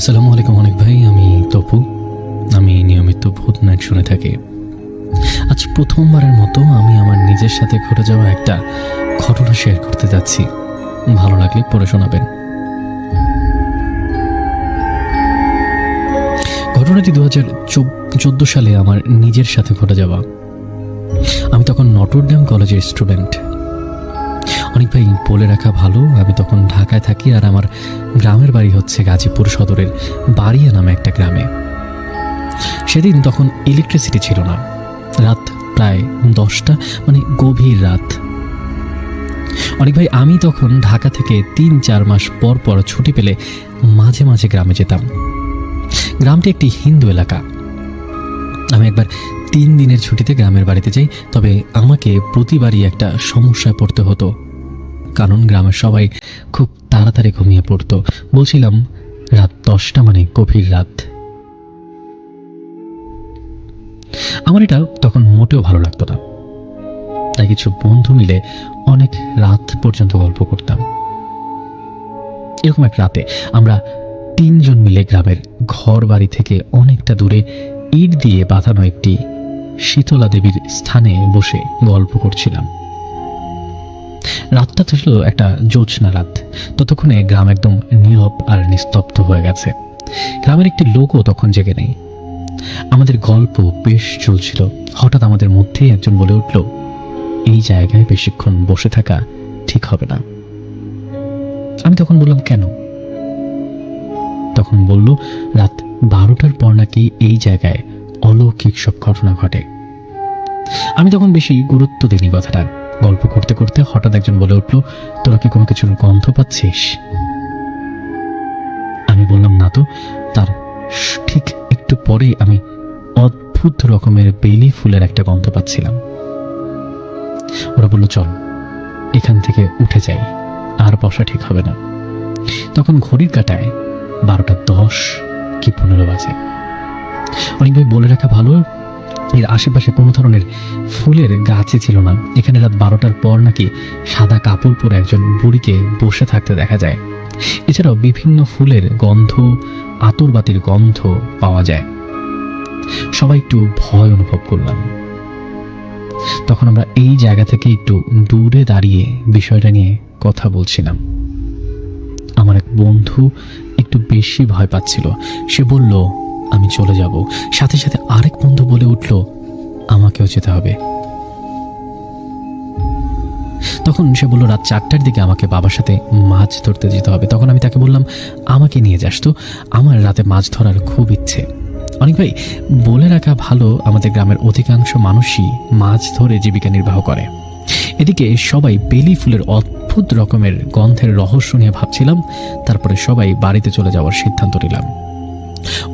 আসসালামু আলাইকুম অনেক ভাই, আমি তপু। আমি নিয়মিত ভূত নাইট শুনে থাকি। আজ প্রথমবারের মতো আমি আমার নিজের সাথে ঘটে যাওয়া একটা ঘটনা শেয়ার করতে যাচ্ছি। ভালো লাগলে পড়ে শোনাবেন। ঘটনাটি দু হাজার চোদ্দ সালে আমার নিজের সাথে ঘটে যাওয়া। আমি তখন নটরডেম কলেজের স্টুডেন্ট অনেক ভাই বলে রাখা ভালো। আমি তখন ঢাকায় থাকি আর আমার গ্রামের বাড়ি হচ্ছে গাজীপুর সদরের বাড়িয়া নামে একটা গ্রামে। সেদিন তখন ইলেকট্রিসিটি ছিল না। রাত প্রায় দশটা মানে গভীর রাত। অনেক ভাই, আমি তখন ঢাকা থেকে তিন চার মাস পর পর ছুটি পেলে মাঝে মাঝে গ্রামে যেতাম। গ্রামটি একটি হিন্দু এলাকা। আমি একবার তিন দিনের ছুটিতে গ্রামের বাড়িতে যাই, তবে আমাকে প্রতিবারই একটা সমস্যায় পড়তে হতো। কারণ গ্রামের সবাই খুব তাড়াতাড়ি ঘুমিয়ে পড়তো। বলছিলাম, রাত দশটা মানে গভীর রাত। আমার এটা তখন মোটেও ভালো লাগতো না। তাই কিছু বন্ধু মিলে অনেক রাত পর্যন্ত গল্প করতাম। এরকম এক রাতে আমরা তিনজন মিলে গ্রামের ঘর বাড়ি থেকে অনেকটা দূরে ইট দিয়ে বাঁধানো একটি শীতলা দেবীর স্থানে বসে গল্প করছিলাম। রাতটা ছিল একটা জ্যোৎস্না রাত। ততক্ষণে গ্রাম একদম নীরব আর নিস্তব্ধ হয়ে গেছে। গ্রামের একটি লোকও তখন জেগে নেই। আমাদের গল্প বেশ চলছিল। হঠাৎ আমাদের মধ্যেই একজন বলে উঠল, এই জায়গায় বেশিক্ষণ বসে থাকা ঠিক হবে না। আমি তখন বললাম, কেন? তখন বলল, রাত বারোটার পর নাকি এই জায়গায় অলৌকিক সব ঘটনা ঘটে। আমি তখন বেশি গুরুত্ব দিইনি কথাটা গল্প করতে করতে হঠাৎ একজন বলে উঠল, তোরা কি কোনো কিছুর গন্ধ পাচ্ছিস? আমি বললাম, না তো, তার ঠিক একটু পরে আমি অদ্ভুত রকমের বেলি ফুলের একটা গন্ধ পাচ্ছিলাম। ওরা বলল, চল, এখান থেকে উঠে যাই, আর বসা ঠিক হবে না। তখন ঘড়ির কাটায় বারোটা দশ কি পনেরো বাজে। অনেক ভাই, বলে রাখা ভালো এর আশেপাশে কোনো ধরনের ফুলের গাছই ছিল না। এখানে রাত বারোটার পর নাকি সাদা কাপড় পরে একজন বুড়িকে বসে থাকতে দেখা যায়। এছাড়াও বিভিন্ন ফুলের গন্ধ, আতরবাতির গন্ধ পাওয়া যায়। সবাই একটু ভয় অনুভব করলাম। তখন আমরা এই জায়গা থেকে একটু দূরে দাঁড়িয়ে বিষয়টা নিয়ে কথা বলছিলাম। আমার এক বন্ধু একটু বেশি ভয় পাচ্ছিল। সে বলল আমি চলে যাব। সাথে সাথে আরেক বন্ধু বলে উঠল, আমাকেও যেতে হবে। তখন সে বলল, রাত চারটার দিকে আমাকে বাবার সাথে মাছ ধরতে যেতে হবে। তখন আমি তাকে বললাম, আমাকে নিয়ে যাস তো। আমার রাতে মাছ ধরার খুব ইচ্ছে। অনেক ভাই, বলে রাখা ভালো, আমাদের গ্রামের অধিকাংশ মানুষই মাছ ধরে জীবিকা নির্বাহ করে। এদিকে সবাই বেলি ফুলের অদ্ভুত রকমের গন্ধের রহস্য নিয়ে ভাবছিলাম, তারপরে সবাই বাড়িতে চলে যাওয়ার সিদ্ধান্ত নিলাম।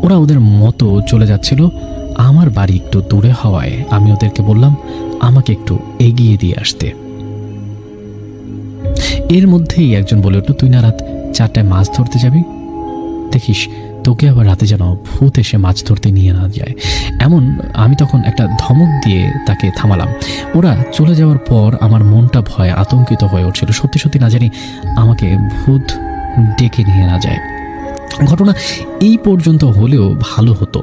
ওরা ওদের মতো চলে যাচ্ছিল। আমার বাড়ি একটু দূরে হওয়ায় আমি ওদেরকে বললাম, আমাকে একটু এগিয়ে দিয়ে আসতে। এর মধ্যেই একজন বলে উঠল, তুই না রাত চারটায় মাছ ধরতে যাবি? দেখিস, তোকে আবার রাতে যেন ভূত এসে মাছ ধরতে নিয়ে না যায়। এমন আমি তখন একটা ধমক দিয়ে তাকে থামালাম। ওরা চলে যাওয়ার পর আমার মনটা ভয় আতঙ্কিত হয়ে উঠছিল। সত্যি সত্যি না জানি আমাকে ভূত ডেকে নিয়ে না যায়। ঘটনা এই পর্যন্ত হলেও ভালো হতো।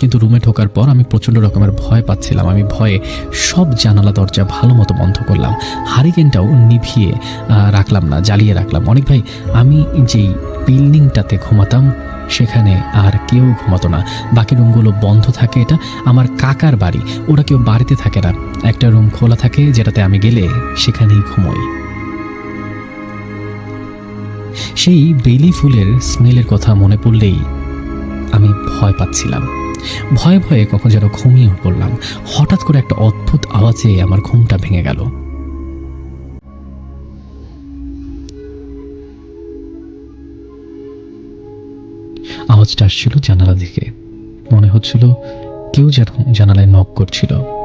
কিন্তু রুমে ঢোকার পর আমি প্রচণ্ড রকমের ভয় পাচ্ছিলাম। আমি ভয়ে সব জানালা, দরজা ভালো মতো বন্ধ করলাম। হারিকেনটাও নিভিয়ে রাখলাম না, জ্বালিয়ে রাখলাম। অনেক ভাই, আমি যেই বিল্ডিংটাতে ঘুমাতাম, সেখানে আর কেউ ঘুমাতো না। বাকি রুমগুলো বন্ধ থাকে এটা আমার কাকার বাড়ি। ওরা কেউ বাড়িতে থাকে না। একটা রুম খোলা থাকে যেটাতে আমি গেলে সেখানেই ঘুমোই। সেই বেলি ফুলের স্মেলের কথা মনে পড়লেই আমি ভয় পাচ্ছিলাম। ভয়ে ভয়ে কখন যেন ঘুমিয়ে পড়লাম। হঠাৎ করে একটা অদ্ভুত আওয়াজে আমার ঘুমটা ভেঙে গেল। আওয়াজটা আসছিল জানালা দিকে মনে হচ্ছিল কেউ যেন জানালায় নক করছিল।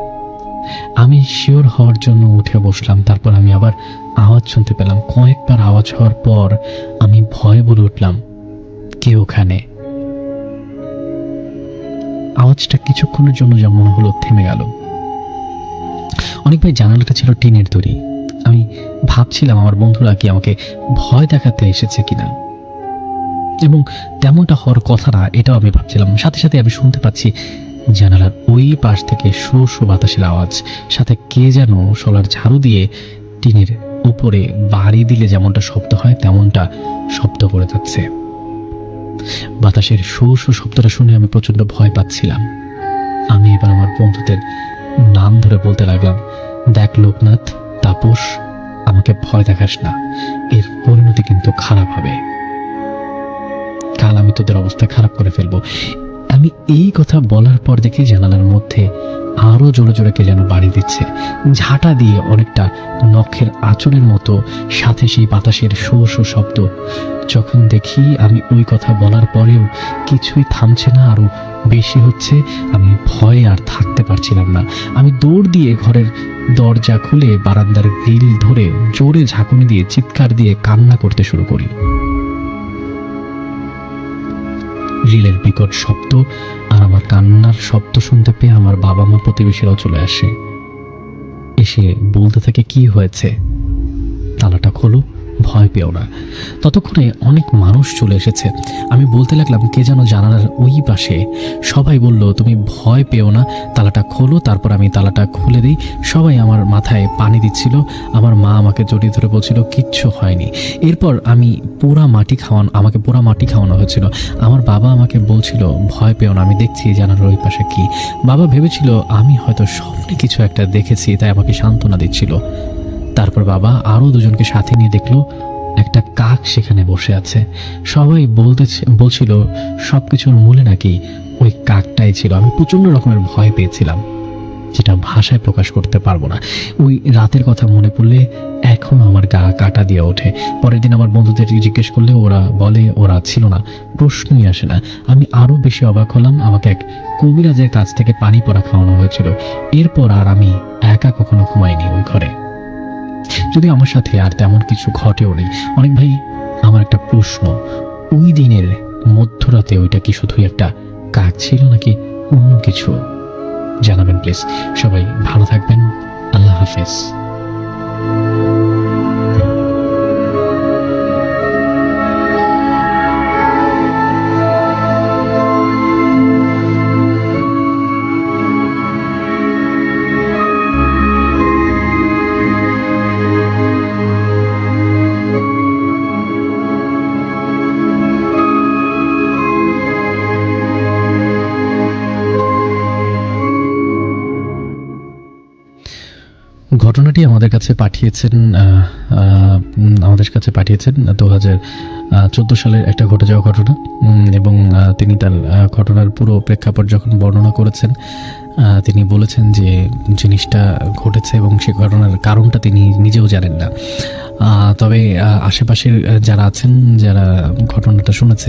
আমি শিওর হওয়ার জন্য উঠে বসলাম, তারপর আমি আবার আওয়াজ শুনতে পেলাম। কয়েকবার আওয়াজ হওয়ার পর আমি ভয়ে বলে উঠলাম, কে ওখানে? আওয়াজটা কিছুক্ষণের জন্য যা মনে হলো থেমে গেল। অনেক ভাই জানালাটা ছিল টিনের তৈরি। আমি ভাবছিলাম আমার বন্ধুরা কি আমাকে ভয় দেখাতে এসেছে কিনা। এবং তেমনটা হওয়ার কথা না, এটাও আমি ভাবছিলাম। সাথে সাথে আমি শুনতে পাচ্ছি জানালার ওই পাশ থেকে শো শো বাতাসের আওয়াজ, সাথে কে যেন সোলার ঝাড়ু দিয়ে টিনের উপরে বাড়ি দিলে যেমনটা শব্দ হয়, তেমনটা শব্দ করে যাচ্ছে। বাতাসের শো শো শব্দটা শুনে আমি প্রচণ্ড ভয় পাচ্ছিলাম। আমি এবার আমার বন্ধুদের নাম ধরে বলতে লাগলাম, দেখ লোকনাথ, তাপস, আমাকে ভয় দেখাস না। এর পরিণতি কিন্তু খারাপ হবে। কাল আমি তোদের অবস্থা খারাপ করে ফেলব। আমি এই কথা বলার পর দেখি জানালার মধ্যে আরও জোরে জোরে কে যেন বাড়ি দিচ্ছে। ঝাঁটা দিয়ে অনেকটা নখের আঁচড়ের মতো, সাথে সেই বাতাসের শো শো শব্দ। যখন দেখি আমি ওই কথা বলার পরেও কিছুই থামছে না, আরও বেশি হচ্ছে, আমি ভয়ে আর থাকতে পারছিলাম না। আমি দৌড় দিয়ে ঘরের দরজা খুলে বারান্দার গ্রিল ধরে জোরে ঝাঁকুনি দিয়ে, চিৎকার দিয়ে কান্না করতে শুরু করি। গ্রিলের বিকট শব্দ আর আমার কান্নার শব্দ শুনতে পেয়ে আমার বাবা মা প্রতিবেশীরাও চলে আসে। এসে বলতে থাকে, কি হয়েছে? তালাটা খোলো। ভয় পেও না। ততক্ষণে অনেক মানুষ চলে এসেছে। আমি বলতে লাগলাম, কে যেন জানালার ওই পাশে? সবাই বলল, তুমি ভয় পেও না, তালাটা খোলো, তারপর আমি তালাটা খুলে দিই। সবাই আমার মাথায় পানি দিচ্ছিল। আমার মা আমাকে জড়িয়ে ধরে বলছিল, কিচ্ছু হয়নি। এরপর আমি পোড়া মাটি খাওয়ানো, আমাকে পোড়া মাটি খাওয়ানো হয়েছিল। আমার বাবা আমাকে বলছিল, ভয় পেও না, আমি দেখছি জানালার ওই পাশে কি। বাবা ভেবেছিল, আমি হয়তো স্বপ্নে কিছু একটা দেখেছি, তাই আমাকে সান্ত্বনা দিচ্ছিল। তারপর বাবা আরও দুজনকে সাথে নিয়ে দেখল, একটা কাক সেখানে বসে আছে। সবাই বলতে বলছিল সব কিছুর মূলে নাকি ওই কাকটাই ছিল। আমি প্রচণ্ড রকমের ভয় পেয়েছিলাম, যেটা ভাষায় প্রকাশ করতে পারব না। ওই রাতের কথা মনে পড়লে এখনও আমার গা কাটা দিয়ে ওঠে। পরের দিন আমার বন্ধুদের জিজ্ঞেস করলে ওরা বলে, ওরা ছিল না, প্রশ্নই আসে না। আমি আরও বেশি অবাক হলাম, আমাকে এক কবিরাজের কাছ থেকে পানি পড়া খাওয়ানো হয়েছিল। এরপর আর আমি একা কখনো ঘুমাইনি ওই ঘরে। যদি আমার সাথে আর তেমন কিছু ঘটেও নেই, অনেক ভাই, আমার একটা প্রশ্ন। ওই দিনের মধ্যরাতে ওইটা কি শুধু একটা কাজ ছিল নাকি অন্য কিছু? জানাবেন, প্লিজ। সবাই ভালো থাকবেন। আল্লাহ হাফেজ। ঘটনাটি আমাদের কাছে পাঠিয়েছেন আমাদের কাছে পাঠিয়েছেন দু হাজার চোদ্দ সালের একটা ঘটে যাওয়া ঘটনা। এবং তিনি তার ঘটনার পুরো প্রেক্ষাপট যখন বর্ণনা করেছেন তিনি বলেছেন যে জিনিসটা ঘটেছে এবং সে ঘটনার কারণটা তিনি নিজেও জানেন না। তবে আশেপাশের যারা আছেন, যারা ঘটনাটা শুনেছেন